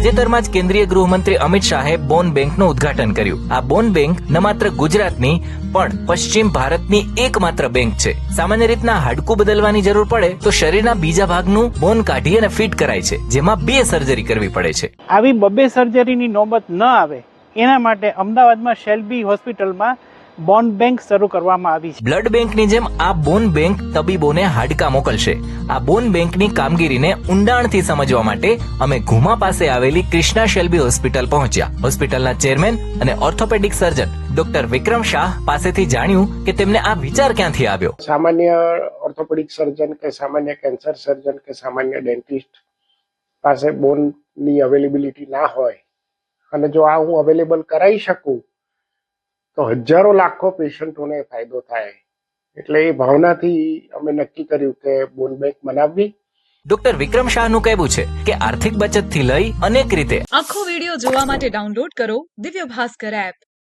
તાજેતરમાં જ કેન્દ્રીય ગૃહમંત્રી અમિત શાહે બોન બેંકનું ઉદઘાટન કર્યું. આ બોન બેંક ન માત્ર ગુજરાતની, પણ પશ્ચિમ ભારતની એકમાત્ર બેંક છે. સામાન્ય રીતના હાડકું બદલવાની જરૂર પડે તો શરીરના બીજા ભાગનું બોન કાઢી અને ફિટ કરાય છે, જેમાં બે સર્જરી કરવી પડે છે. આવી બબ્બે સર્જરીની નોબત ન આવે, એના માટે અમદાવાદમાં શેલ્બી હોસ્પિટલમાં બોન્ડ બેંક શરૂ કરવામાં આવી છે. બ્લડ બેંકની જેમ આ બોન બેંક તબીબોને હાડકા મોકલશે. આ બોન બેંકની કામગીરીને ઊંડાણથી સમજવા માટે અમે ઘુમા પાસે આવેલી ક્રિષ્ના શેલ્બી હોસ્પિટલ પહોંચ્યા. હોસ્પિટલના ચેરમેન અને orthopaedic surgeon doctor Vikram Shah પાસેથી જાણ્યું કે તેમને આ વિચાર ક્યાંથી આવ્યો? સામાન્ય ઓર્થોપેડિક સર્જન કે સામાન્ય કેન્સર સર્જન કે સામાન્ય ડેન્ટિસ્ટ પાસે બોનની અવેલેબિલિટી ના હોય. અને જો આ હું અવેલેબલ કરાવી શકું તો હજારો લાખો પેશન્ટોને ફાયદો થાય. એટલે એ ભાવનાથી અમે નક્કી કર્યું કે બોન બેંક બનાવવી. ડોક્ટર વિક્રમ શાહનું કહેવું છે કે આર્થિક બચતથી લઈ અનેક રીતે આખો વિડિયો જોવા માટે ડાઉનલોડ કરો દિવ્ય ભાસ્કર એપ.